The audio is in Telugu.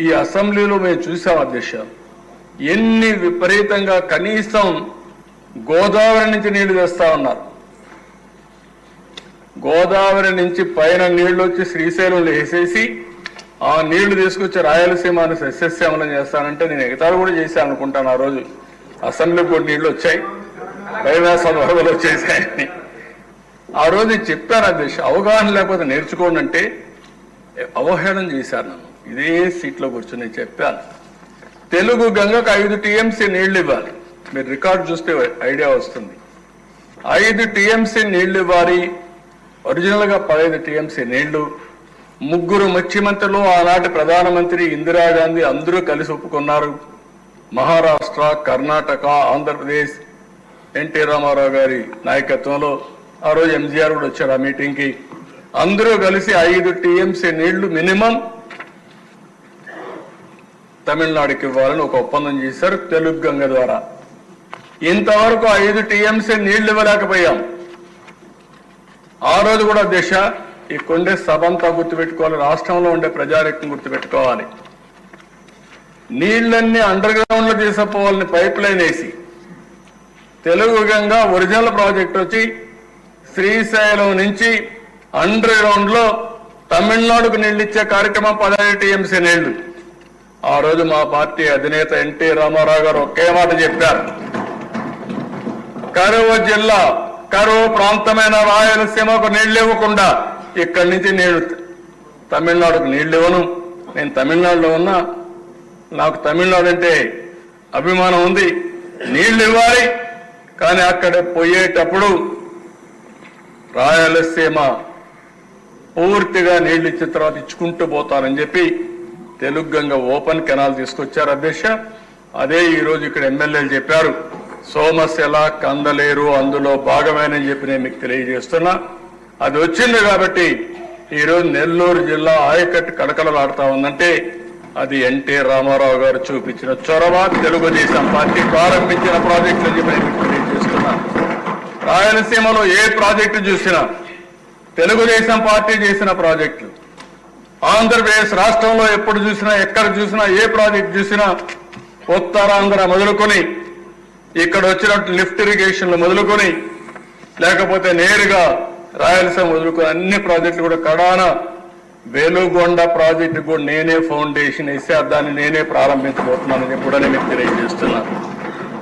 ఈ అసెంబ్లీలో మేము చూసాం అధ్యక్ష ఎన్ని విపరీతంగా కనీసం గోదావరి నుంచి నీళ్ళు తెస్తా ఉన్నారు. గోదావరి నుంచి పైన నీళ్ళు వచ్చి శ్రీశైలంలో వేసేసి ఆ నీళ్ళు తీసుకొచ్చి రాయలసీమను సస్యశ్యామలం చేస్తానంటే నేను ఎగతాలు కూడా చేశాను అనుకుంటాను ఆ రోజు. అసెంబ్లీ కూడా నీళ్ళు వచ్చాయి. కైలాస వరదలు వచ్చేసాయని. ఆ రోజు చెప్పాను అధ్యక్ష అవగాహన లేకపోతే నేర్చుకోండి అంటే అవహేళన చేశారు నన్ను. ఇదే సీట్లో కూర్చొని చెప్పాను. తెలుగు గంగకు ఐదు టీఎంసీ నీళ్ళు ఇవ్వాలి మీరు రికార్డు చూస్తే ఐడియా వస్తుంది. ఐదు టీఎంసీ నీళ్ళు ఇవ్వాలి ఒరిజినల్గా పదహైదు టీఎంసీ నీళ్ళు. ముగ్గురు ముఖ్యమంత్రులు ఆనాటి ప్రధానమంత్రి ఇందిరాగాంధీ అందరూ కలిసి ఒప్పుకున్నారు. మహారాష్ట్ర కర్ణాటక ఆంధ్రప్రదేశ్ ఎన్టీ రామారావు గారి నాయకత్వంలో ఆ రోజు ఎంజీఆర్ కూడా వచ్చారు ఆ మీటింగ్కి అందరూ కలిసి ఐదు టీఎంసీ నీళ్ళు మినిమం తమిళనాడుకి ఇవ్వాలని ఒక ఒప్పందం చేశారు తెలుగు గంగ ద్వారా. ఇంతవరకు ఐదు టీఎంసీ నీళ్ళు ఇవ్వలేకపోయాం. ఆ రోజు కూడా దిశ ఈ కొండే సభంతా గుర్తుపెట్టుకోవాలి రాష్ట్రంలో ఉండే ప్రజారెక్కం గుర్తుపెట్టుకోవాలి. నీళ్ళన్నీ అండర్ గ్రౌండ్లో తీసుకుపోవాలని పైప్ లైన్ వేసి తెలుగు గంగా ఒరిజినల్ ప్రాజెక్ట్ వచ్చి శ్రీశైలం నుంచి అండర్ గ్రౌండ్లో తమిళనాడుకు నీళ్ళు ఇచ్చే కార్యక్రమం పదహైదు టీఎంసీ నీళ్ళు. ఆ రోజు మా పార్టీ అధినేత ఎన్టీ రామారావు గారు ఒకే మాట చెప్పారు. కరువు జిల్లా కరువు ప్రాంతమైన రాయలసీమకు నీళ్ళు ఇవ్వకుండా ఇక్కడి నుంచి నేను తమిళనాడుకు నీళ్ళు ఇవ్వను. నేను తమిళనాడులో ఉన్నా నాకు తమిళనాడు అంటే అభిమానం ఉంది. నీళ్ళు ఇవ్వాలి కానీ అక్కడ పోయేటప్పుడు రాయలసీమ పూర్తిగా నీళ్ళు ఇచ్చిన తర్వాత ఇచ్చుకుంటూ పోతానని చెప్పి తెలుగు గంగ ఓపెన్ కెనాల్ తీసుకొచ్చారు అధ్యక్ష. అదే ఈరోజు ఇక్కడ ఎమ్మెల్యేలు చెప్పారు. సోమశిల కందలేరు అందులో భాగమేనని చెప్పి నేను మీకు తెలియజేస్తున్నా. అది వచ్చింది కాబట్టి ఈ రోజు నెల్లూరు జిల్లా ఆయకట్టు కడకలలాడుతా ఉందంటే అది ఎన్టీ రామారావు గారు చూపించిన చొరవ. తెలుగుదేశం పార్టీ ప్రారంభించిన ప్రాజెక్టులు అని చెప్పి నేను మీకు తెలియజేస్తున్నా. రాయలసీమలో ఏ ప్రాజెక్టు చూసినా తెలుగుదేశం పార్టీ చేసిన ప్రాజెక్టులు ఆంధ్రప్రదేశ్ రాష్ట్రంలో ఎప్పుడు చూసినా ఎక్కడ చూసినా ఏ ప్రాజెక్ట్ చూసినా ఉత్తరాంధ్ర మొదలుకొని ఇక్కడ వచ్చినట్టు లిఫ్ట్ ఇరిగేషన్లు మొదలుకొని లేకపోతే నేరుగా రాయలసీమ మొదలుకొని అన్ని ప్రాజెక్టులు కూడా కడాన వేలుగొండ ప్రాజెక్టు కూడా నేనే ఫౌండేషన్ వేసి దాన్ని నేనే ప్రారంభించబోతున్నానని కూడా నేను తెలియజేస్తున్నాను.